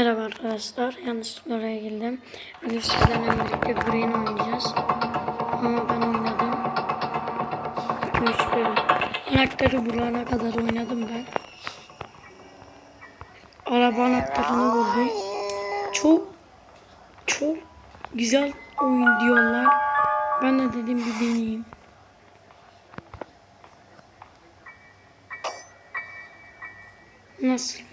Merhaba arkadaşlar. Yanlışlıkla oraya girdim. Bugün sizlerle birlikte Green oynayacağız. Ama ben oynadım. 2-3 bölüm. Anahtarı bulana kadar oynadım ben. Araba anahtarını buldum. Çok çok güzel oyun diyorlar. Ben de dedim bir deneyeyim. Nasıl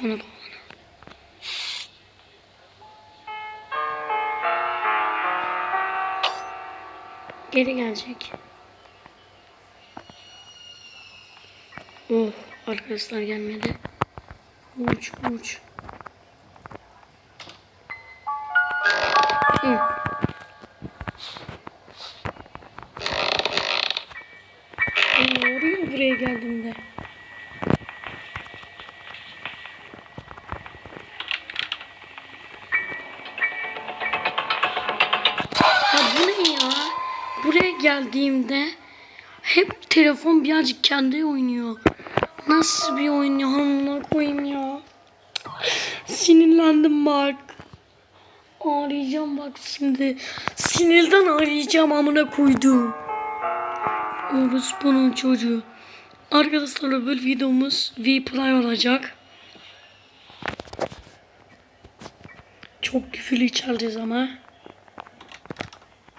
kafana kafana. Geri gelecek. Oh arkadaşlar gelmedi. Uç uç. Hı. Oluyor buraya geldiğimde? Ya geldiğimde hep telefon birazcık kendi oynuyor. Nasıl bir oyun ya? Amına koyayım ya. Sinirlendim bak. Ağlayacağım bak şimdi. Sinirden ağlayacağım amına koydum. Orası bunun çocuğu. Arkadaşlar öbür videomuz V-Play olacak. Çok küfürlü içereceğiz ama.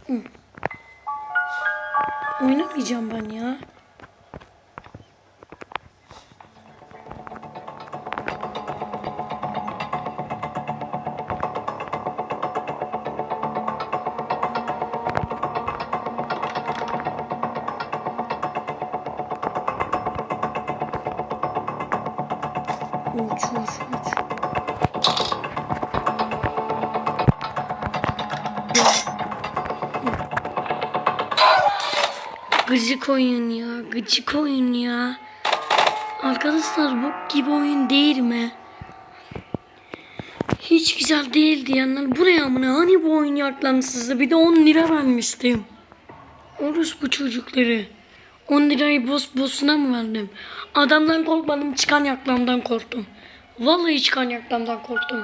Hı. Oynamayacağım ben ya. Gıcık oyun ya. Gıcık oyun ya. Arkadaşlar bu gibi oyun değil mi? Hiç güzel değil diyenler buraya mı ne? Hani bu oyun yaklansızdı? Bir de 10 lira vermiştim. Orus bu çocukları. 10 lirayı boz bosuna mı verdim? Adamdan korkmadım çıkan yaklamdan korktum. Vallahi çıkan yaklamdan korktum.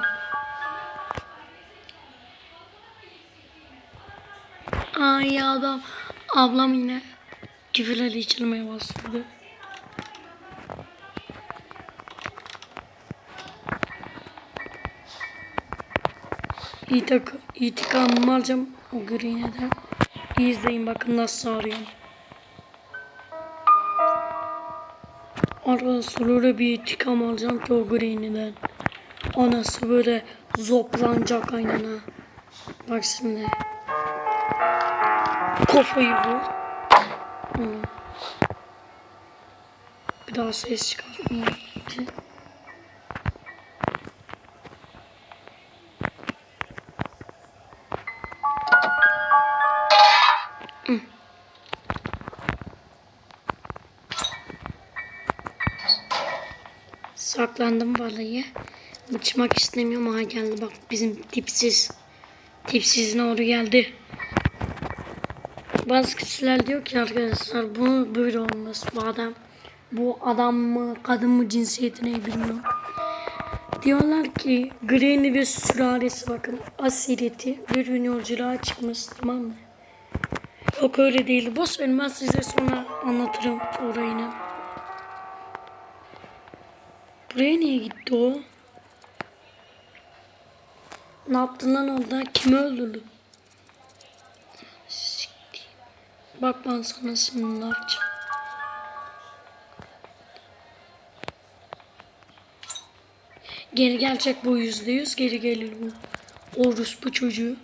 Ay adam. Ablam yine küfürleri içilmeye başladı. İtik İtikamımı alacağım o green'den. İyi izleyin bakın nasıl arıyorum. Arkadaşlar öyle bir intikam alacağım ki o green'den. Anası böyle zoplanacak aynen ha. Bak şimdi. Kafayı vur. Onu. Bir daha ses çıkartmayayım. Saklandım vallahi. Uçmak istemiyorum. Aha geldi bak bizim tipsiz. Tipsiz doğru geldi. Bazı kişiler diyor ki arkadaşlar bu böyle olmaz bu adam. Bu adam mı kadın mı cinsiyetini bilmiyorum. Diyorlar ki Granny ve sülalesi bakın asireti bir gün yolculuğa çıkmış tamam mı? Yok öyle değil. Boş verin ben size sonra anlatırım orayını. Buraya niye gitti o? Ne yaptın lan orada? Kimi öldürdü? Bak ben sana şimdi ne yapacağım. Geri gelecek bu yüzde yüz geri gelir bu. Orus bu çocuğu.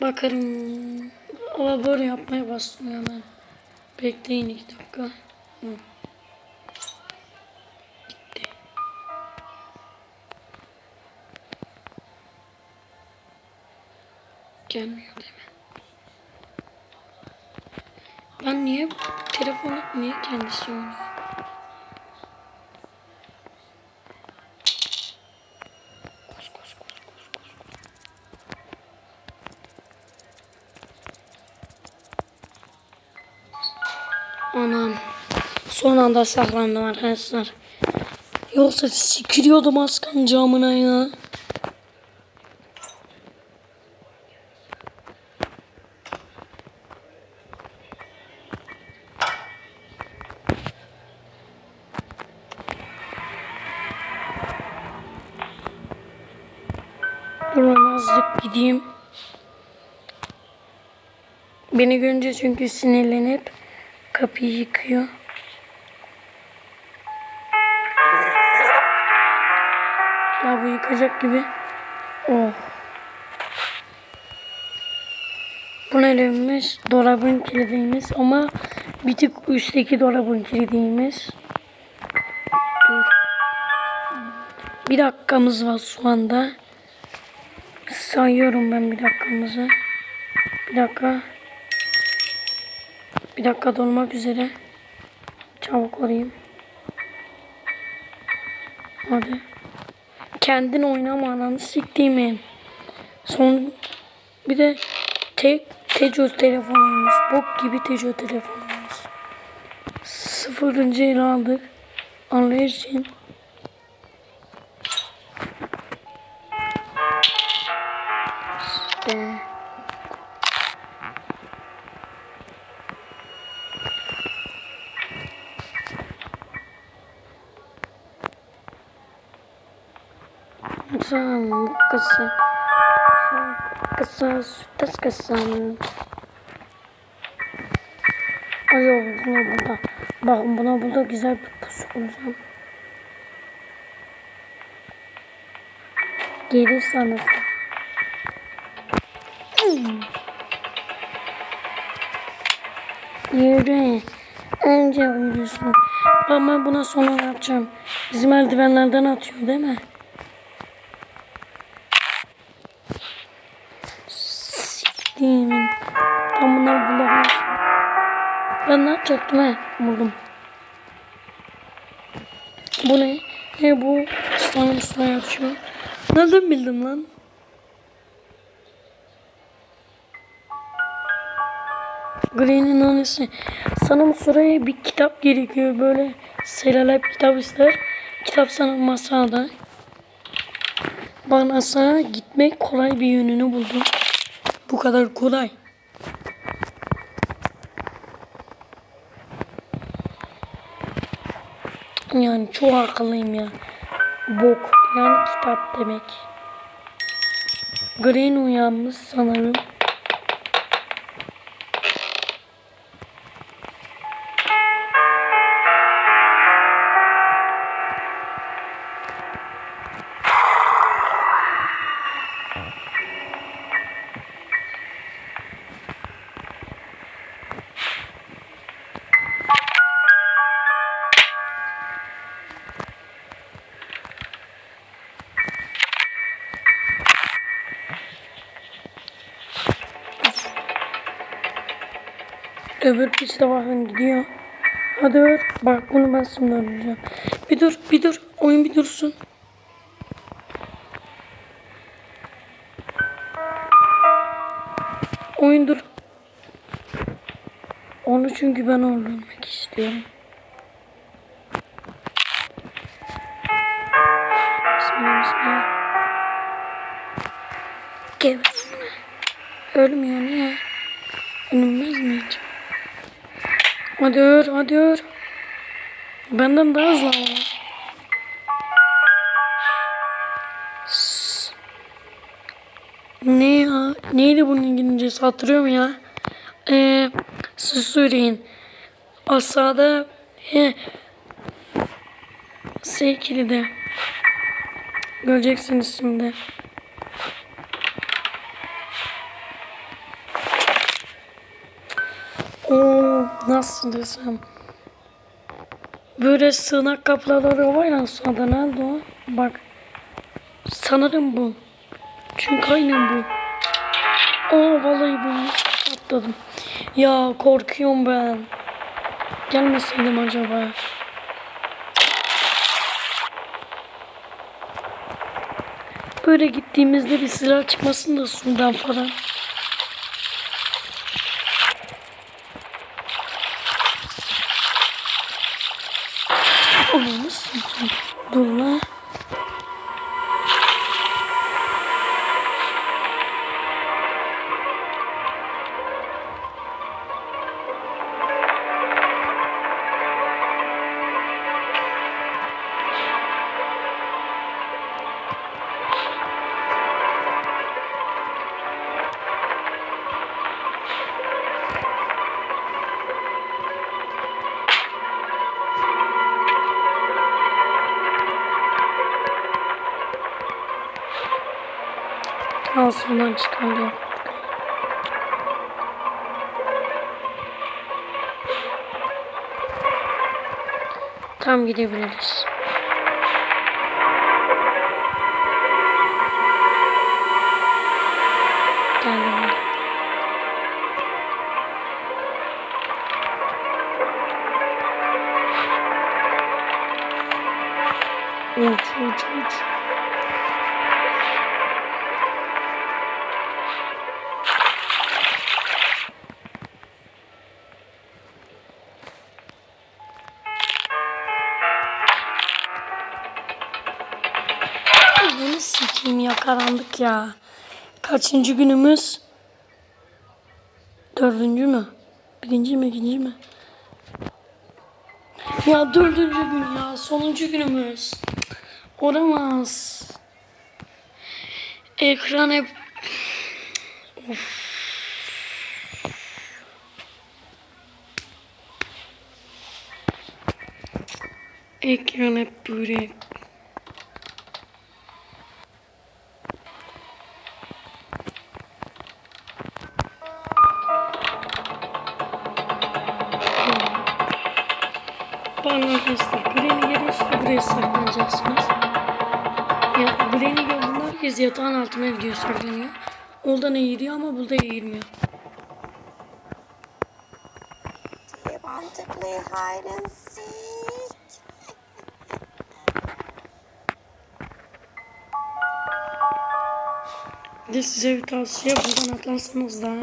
Bakarım. Ama böyle yapmaya başlıyor hemen. Bekleyin iki dakika. Hı. Gelmiyor değil mi? Ben niye telefonu niye kendisi oynuyor? Koş, koş, koş, koş. Anam. Son anda saklandım arkadaşlar. Yoksa sikiriyordum az kan camına ya. Azıcık gideyim. Beni görünce çünkü sinirlenip kapıyı yıkıyor. Ya bu yıkacak gibi. Oh. Bu neymiş? Dolabın kilidiymiş ama bir tık üstteki dolabın kilidiymiş. Bir dakikamız var şu anda. Sayıyorum ben bir dakikamızı. Bir dakika. Bir dakika dolmak üzere. Çabuk olayım. Hadi. Kendin oynama ananı siktiğimin. Son bir de tek Tecos telefonuymuş. Bok gibi Tecos telefonuymuş. Sıfırıncı ele aldık. Anlayış Sen kısa. Kısa sütas kısa. Ay yok buna burada. Bak buna burada güzel bir pusu bulacağım. Gelir. Yürü. Önce uyuyorsun. Ama buna sonra yapacağım. Bizim eldivenlerden atıyor değil mi? Siktiğimin. Ben bunları bulamıyorum. Ben ne yapacaktım he? Buldum. Bu ne? Ne bu? Slime üstüne yapıyor. Nereden bildim lan? Green'in annesi. Sana şuraya bir kitap gerekiyor. Böyle selalep kitap ister. Kitap sana masada. Bana gitmek kolay bir yönünü buldum. Bu kadar kolay. Yani çok akıllıyım ya. Bok yani kitap demek. Green uyanmış sanırım. Öbür piç de bakın gidiyor. Hadi dur. Bak bunu ben şimdi öldüreceğim. Bir dur bir dur. Oyun bir dursun. Oyun dur. Onu çünkü ben öldürmek istiyorum. Bismillah bismillah. Geber. Ölmüyor niye? Ölmez mi hiç? Hadi ör, hadi ör. Benden daha hızlı ama. Ne ya? Neydi bunun İngilizcesi hatırlıyorum ya. Ee, siz söyleyin. Aşağıda he, S de. Göreceksiniz şimdi. Nasıl desem. Böyle sığınak kapıları var ya aşağıda nerede o? Bak. Sanırım bu. Çünkü aynen bu. Aa vallahi bu atladım. Ya korkuyorum ben. Gelmeseydim acaba. Böyle gittiğimizde bir silah çıkmasın da sudan falan. Ağzından çıkardı. Tam gidebiliriz. Ya karanlık ya. Kaçıncı günümüz? Dördüncü mü? Birinci mi ikinci mi? Ya dördüncü gün ya sonuncu günümüz. Olamaz. Ekran hep... Of. Ekran hep böyle Bana arkadaşlar Granny gelirse buraya saklanacaksınız. Ya Granny gördüğünde herkes yatağın altına gidiyor saklanıyor. Orada ne gidiyor ama burada seek? Bir de size bir tavsiye buradan atlarsanız da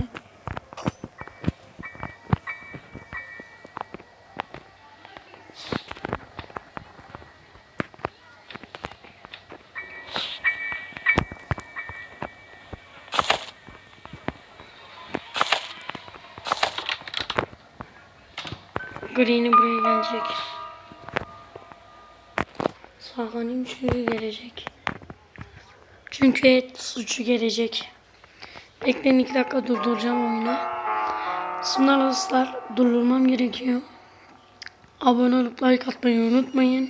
Green'i buraya gelecek. Saklanayım çünkü gelecek. Çünkü et suçu gelecek. Bekleyin iki dakika durduracağım oyunu. Şimdi arkadaşlar durdurmam gerekiyor. Abone olup like atmayı unutmayın.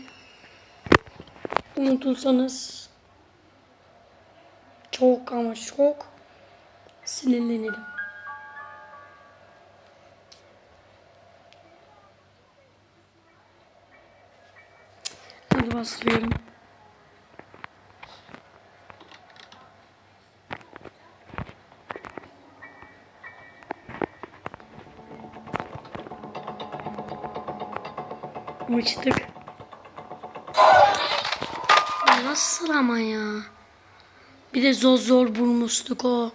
Unutursanız çok ama çok sinirlenirim. Hadi başlıyorum. Mıçtık. Ya Nasıl ama ya? Bir de zor zor bulmuştuk o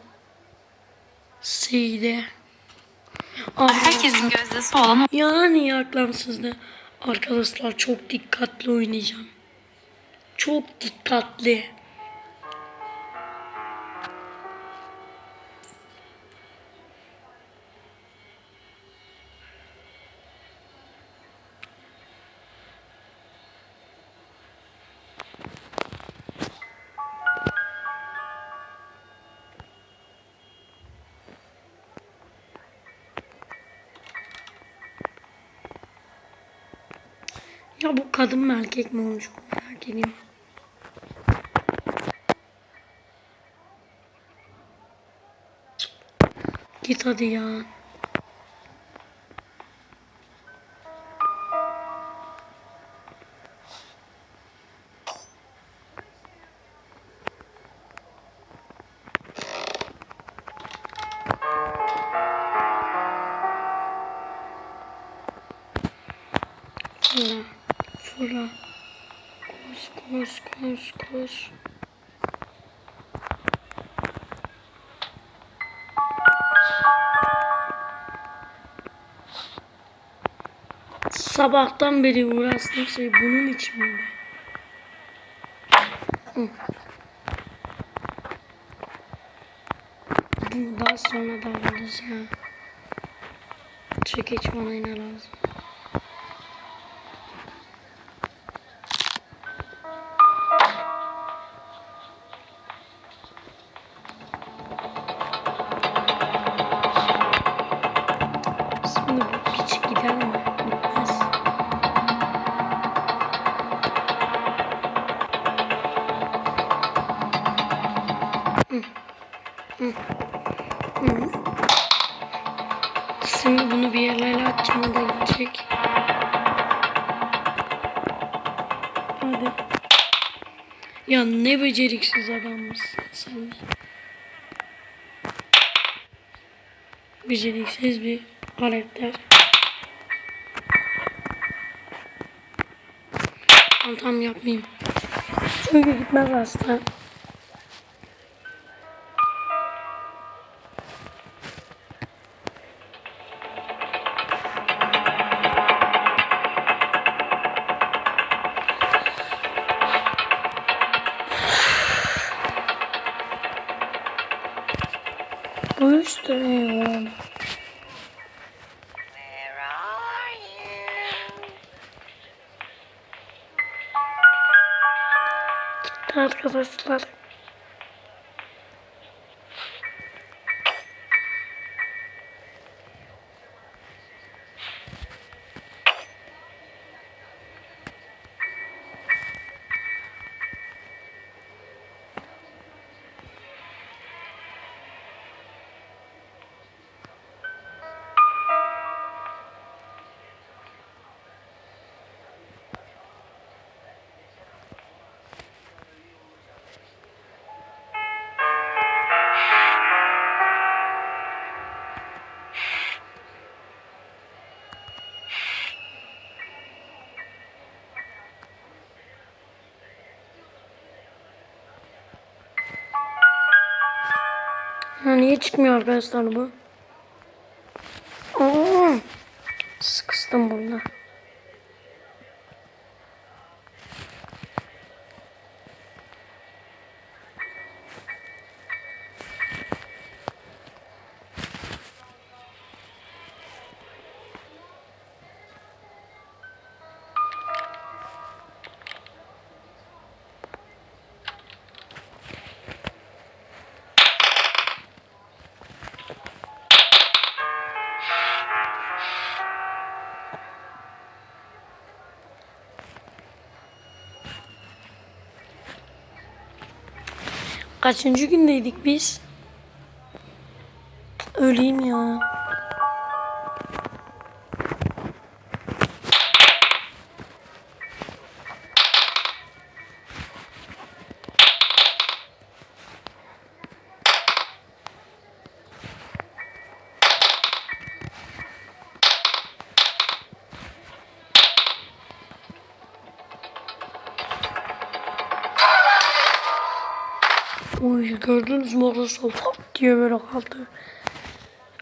şeyde. Herkesin gözdesi olan Yani yaklamsızdı. Arkadaşlar çok dikkatli oynayacağım. Çok dikkatli. Kadın mı erkek mi olmuş merak. Git hadi ya. Fırla. Koş koş koş koş. Sabahtan beri uğraştım şey bunun için miydi? Hı. Daha sonra davranırız ya. Çekeç bana yine lazım. Şimdi bunu bir yerlere atacağım o da gidecek. Hadi. Ya ne beceriksiz adammışsın sen. Beceriksiz bir karakter. Tamam tamam yapmayayım. Çünkü gitmez asla. You? Arkadaşlar. Ha, niye çıkmıyor arkadaşlar bu? Kaçıncı gündeydik biz? Öleyim ya. Gördünüz mü orası fort diye böyle kaldı.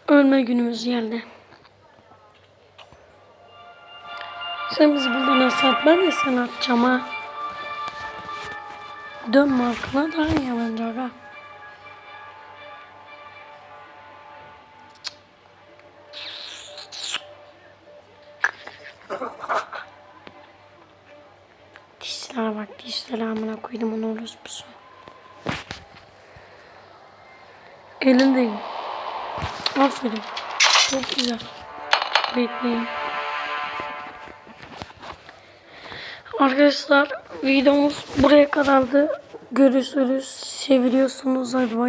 Ölme günümüz geldi. Sen bizi burada nasıl at? Ben de seni atacağım ha. Dönme arkana daha iyi bence aga. Dişlere bak dişlere amına koydum onu orospusu. Elindeyim. Aferin. Çok güzel. Bekleyin. Arkadaşlar videomuz buraya kadardı. Görüşürüz. Seviyorsunuz. Hadi bay.